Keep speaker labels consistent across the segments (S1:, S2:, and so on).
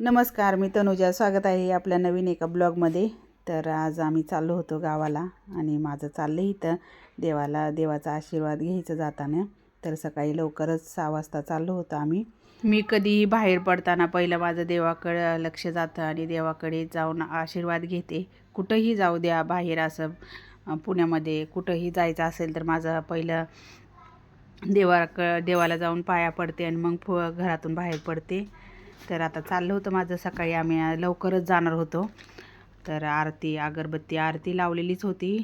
S1: नमस्कार मी तनुजा. स्वागत आहे आपल्या नवीन एका ब्लॉगमध्ये. तर आज आम्ही चाललो होतो गावाला आणि माझं चाललं इथं. देवाला देवाचा आशीर्वाद घ्यायचं जाताना. तर सकाळी लवकरच सहा वाजता चाललो होतो आम्ही. मी कधीही बाहेर पडताना पहिलं माझं देवाकडं लक्ष जातं आणि देवाकडे जाऊन आशीर्वाद घेते. कुठंही जाऊ द्या बाहेर असं पुण्यामध्ये कुठंही जायचं असेल तर माझं पहिलं देवाक देवाला जाऊन पाया पडते आणि मग फु घरातून बाहेर पडते. तर आता चाललं होतं माझं सकाळी आम्ही लवकरच जाणार होतो. तर आरती अगरबत्ती आरती लावलेलीच होती.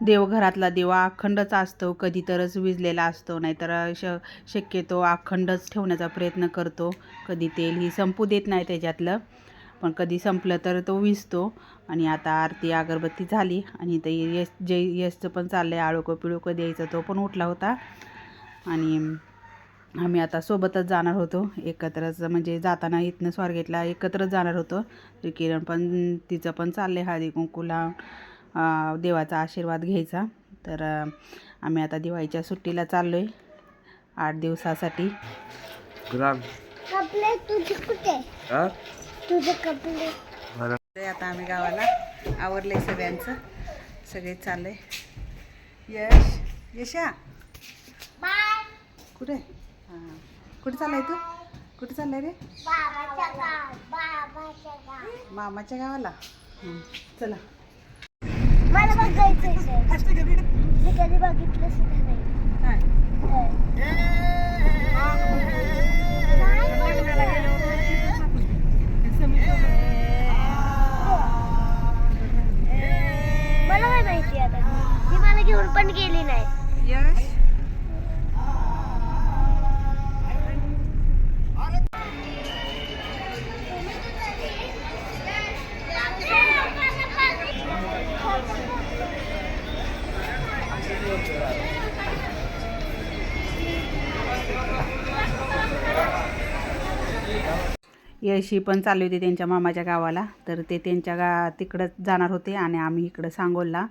S1: देवघरातला दिवा अखंडच असतो कधी तरच विजलेला असतो नाहीतर श शक्यतो अखंडच ठेवण्याचा प्रयत्न करतो. कधी तेल ही संपू देत नाही त्याच्यातलं पण कधी संपलं तर तो विजतो. आणि आता आरती अगरबत्ती झाली आणि ते यश जे यशचं पण चाललं आहे आळोकं पिळोकं द्यायचं तो पण उठला होता. आणि आम्ही आता सोबतच जाणार होतो. एकत्रच म्हणजे जाताना इथनं स्वारगेटला एकत्रच जाणार होतो. तर किरण पण तिचं पण चाललं आहे हळदी कुंकूला. देवाचा आशीर्वाद घ्यायचा. तर आम्ही आता दिवाळीच्या सुट्टीला चाललो आहे आठ दिवसासाठी.
S2: ग्राम
S3: कपडे तुझे कुठे?
S2: हा?
S3: तुझे कपडे.
S1: ते आता आम्ही गावाला आवरले सगळ्यांचं. सगळे चालले. यश यशा.
S3: बाय.
S1: कुठे? हां. कुठे चाललाय तू? कुठे चाललाय रे? मामाच्या गावाला. चला.
S3: मला कधी बघितलं सुद्धा नाही.
S1: काय?
S3: मला काय माहिती आता? ती मला घेऊन पण गेली नाही.
S1: यशी पण चालली होती त्यांच्या मामाच्या गावाला. तर ते त्यांच्या गा तिकडं जाणार होते आणि आम्ही इकडं सांगोलला.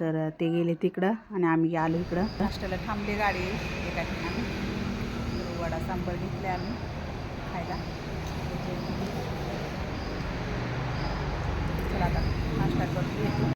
S1: तर ते गेले तिकडं आणि आम्ही आलो इकडं. नाश्त्याला थांबली गाडी एका ठिकाणी. वडा सांबर घेतले आम्ही खायला चला आता नाश्ता करतो येतो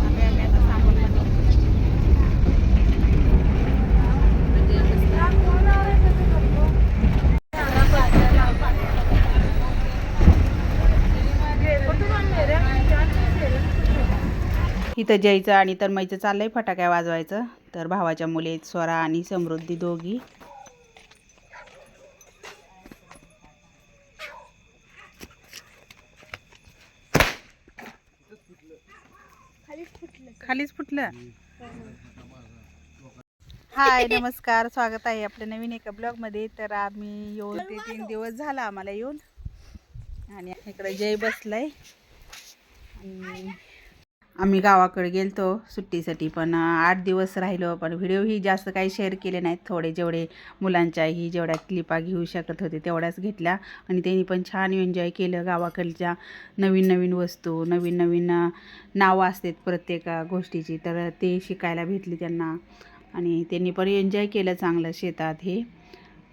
S1: आम्ही आम्ही आता सांगोलमध्ये इथं जयचं आणि तन्मयचं चाललंय फटाक्या वाजवायचं. तर भावाच्या मुली स्वरा आणि समृद्धी दोघी. खालीच फुटलं? हाय नमस्कार. स्वागत आहे आपल्या नवीन एका ब्लॉगमध्ये. तर आम्ही येऊन ते तीन दिवस झाला आम्हाला येऊन. आणि इकडे जय बसलाय. आणि आम्ही गावाकडे गेलतो सुट्टीसाठी पण आठ दिवस राहिलो पण व्हिडिओही जास्त काही शेअर केले नाहीत. थोडे जेवढे मुलांच्याही जेवढ्या क्लिपा घेऊ शकत होते तेवढ्याच घेतल्या. आणि त्यांनी पण छान एन्जॉय केलं. गावाकडच्या नवीन नवीन वस्तू नवीन नवीन नावं असतात प्रत्येक गोष्टीची. तर ते शिकायला भेटली त्यांना. आणि त्यांनी पण एन्जॉय केलं चांगलं शेतात हे.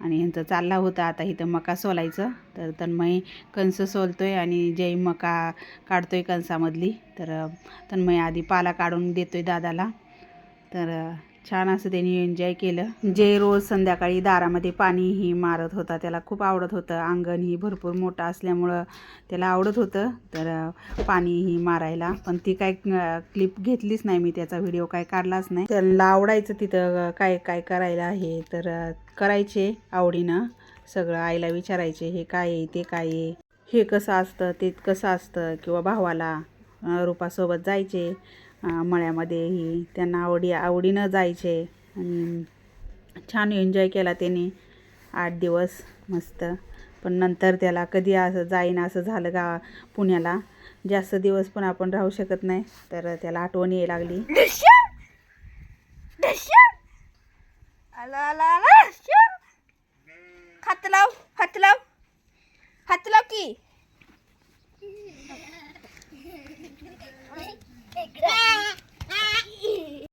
S1: आणि ह्यांचं चालला होता आता इथं मका सोलायचं. तर तन्मय कंस आहे आणि जय मका काढतो आहे कंसामधली. तर तन्मय आधी पाला काढून देतो आहे दादाला. तर छान असं त्यांनी एन्जॉय केलं. जे रोज संध्याकाळी दारामध्ये पाणीही मारत होता त्याला खूप आवडत होतं. अंगण ही भरपूर मोठं असल्यामुळं त्याला आवडत होतं. तर पाणीही मारायला. पण ती काय क्लिप घेतलीच नाही मी त्याचा व्हिडिओ काय काढलाच नाही. त्याला आवडायचं तिथं काय काय करायला आहे? तर करायचे आवडीनं. सगळं आईला विचारायचे हे काय आहे? ते काय आहे? हे कसं असतं? ते कसं असतं? किंवा भावाला रूपासोबत जायचे. मळ्यामध्येही त्यांना आवडी आवडीनं जायचे. आणि छान एन्जॉय केला त्याने. आठ दिवस मस्त. पण नंतर त्याला कधी असं जाईन असं झालं गा पुण्याला. जास्त दिवस पण आपण राहू शकत नाही. तर त्याला आठवण यायला लागली.
S3: खात लाव. Instagram.